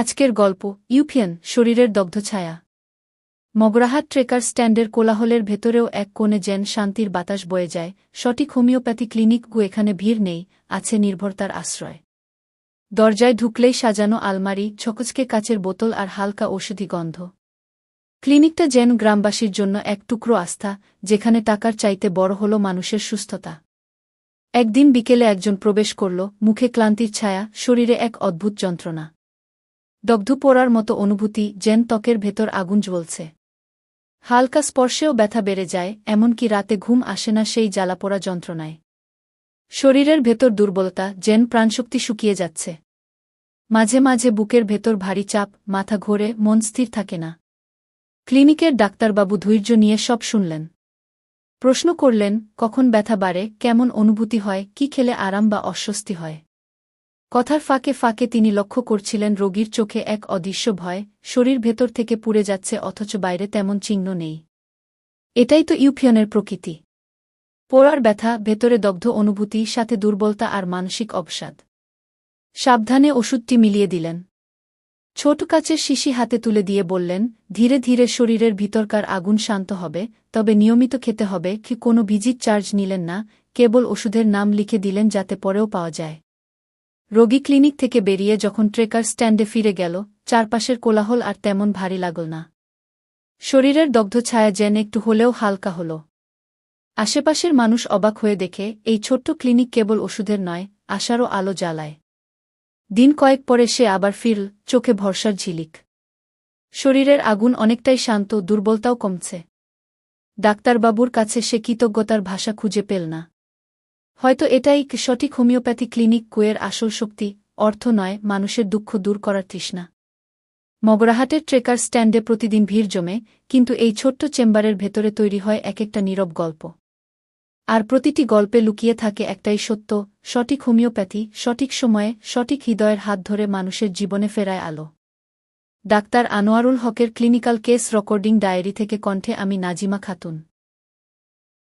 আজকের গল্প, ইউফিয়ান, শরীরের দগ্ধ ছায়া। মগরাহাট ট্রেকার স্ট্যান্ডের কোলাহলের ভেতরেও এক কোণে যেন শান্তির বাতাস বয়ে যায়, সঠিক হোমিওপ্যাথি ক্লিনিকগু এখানে ভিড় নেই, আছে নির্ভরতার আশ্রয়। দরজায় ঢুকলেই সাজানো আলমারি, ছকচকে কাচের বোতল আর হালকা ঔষধি গন্ধ। ক্লিনিকটা যেন গ্রামবাসীর জন্য এক টুকরো আস্থা, যেখানে টাকার চাইতে বড় হল মানুষের সুস্থতা। একদিন বিকেলে একজন প্রবেশ করল, মুখে ক্লান্তির ছায়া, শরীরে এক অদ্ভুত যন্ত্রণা। দগ্ধ পোড়ার মতো অনুভূতি যেন ত্বকের ভেতর আগুন জ্বলছে। হালকা স্পর্শেও ব্যথা বেড়ে যায়, এমনকি রাতে ঘুম আসে না সেই জ্বালাপোড়া যন্ত্রণায়। শরীরের ভেতর দুর্বলতা যেন প্রাণশক্তি শুকিয়ে যাচ্ছে। মাঝে মাঝে বুকের ভেতর ভারী চাপ, মাথা ঘোরে, মন স্থির থাকে না। ক্লিনিকের ডাক্তারবাবু ধৈর্য নিয়ে সব শুনলেন। প্রশ্ন করলেন, কখন ব্যথা বাড়ে, কেমন অনুভূতি হয়, কি খেলে আরাম বা অস্বস্তি হয়। কথার ফাঁকে ফাঁকে তিনি লক্ষ্য করছিলেন রোগীর চোখে এক অদৃশ্য ভয়, শরীর ভেতর থেকে পুড়ে যাচ্ছে অথচ বাইরে তেমন চিহ্ন নেই। এটাই তো ইউফিয়নের প্রকৃতি। পোড়ার ব্যথা, ভেতরে দগ্ধ অনুভূতি, সাথে দুর্বলতা আর মানসিক অবসাদ। সাবধানে ওষুধটি মিলিয়ে দিলেন। ছোট কাচের শিশি হাতে তুলে দিয়ে বললেন, ধীরে ধীরে শরীরের ভিতরকার আগুন শান্ত হবে, তবে নিয়মিত খেতে হবে, কি কোনো ভিজিট চার্জ নিলেন না, কেবল ওষুধের নাম লিখে দিলেন যাতে পরেও পাওয়া যায়। রোগী ক্লিনিক থেকে বেরিয়ে যখন ট্রেকার স্ট্যান্ডে ফিরে গেল, চারপাশের কোলাহল আর তেমন ভারী লাগল না। শরীরের দগ্ধ ছায়া যেন একটু হলেও হালকা হল। আশেপাশের মানুষ অবাক হয়ে দেখে, এই ছোট্ট ক্লিনিক কেবল ওষুধের নয়, আশারও আলো জ্বালায়। দিন কয়েক পরে সে আবার ফিরল, চোখে ভরসার ঝিলিক। শরীরের আগুন অনেকটাই শান্ত, দুর্বলতাও কমছে। ডাক্তারবাবুর কাছে সে কৃতজ্ঞতার ভাষা খুঁজে পেল না। হয়তো এটাই সঠিক হোমিওপ্যাথি ক্লিনিক কুয়ের আসল শক্তি, অর্থ নয় মানুষের দুঃখ দূর করার তৃষ্ণা। মগরাহাটের ট্রেকার স্ট্যান্ডে প্রতিদিন ভিড় জমে, কিন্তু এই ছোট্ট চেম্বারের ভেতরে তৈরি হয় এক একটা নীরব গল্প। আর প্রতিটি গল্পে লুকিয়ে থাকে একটাই সত্য, সঠিক হোমিওপ্যাথি, সঠিক সময়ে, সঠিক হৃদয়ের হাত ধরে মানুষের জীবনে ফেরায় আলো। ডাক্তার আনোয়ারুল হকের ক্লিনিক্যাল কেস রেকর্ডিং ডায়েরি থেকে কণ্ঠে আমি নাজিমা খাতুন।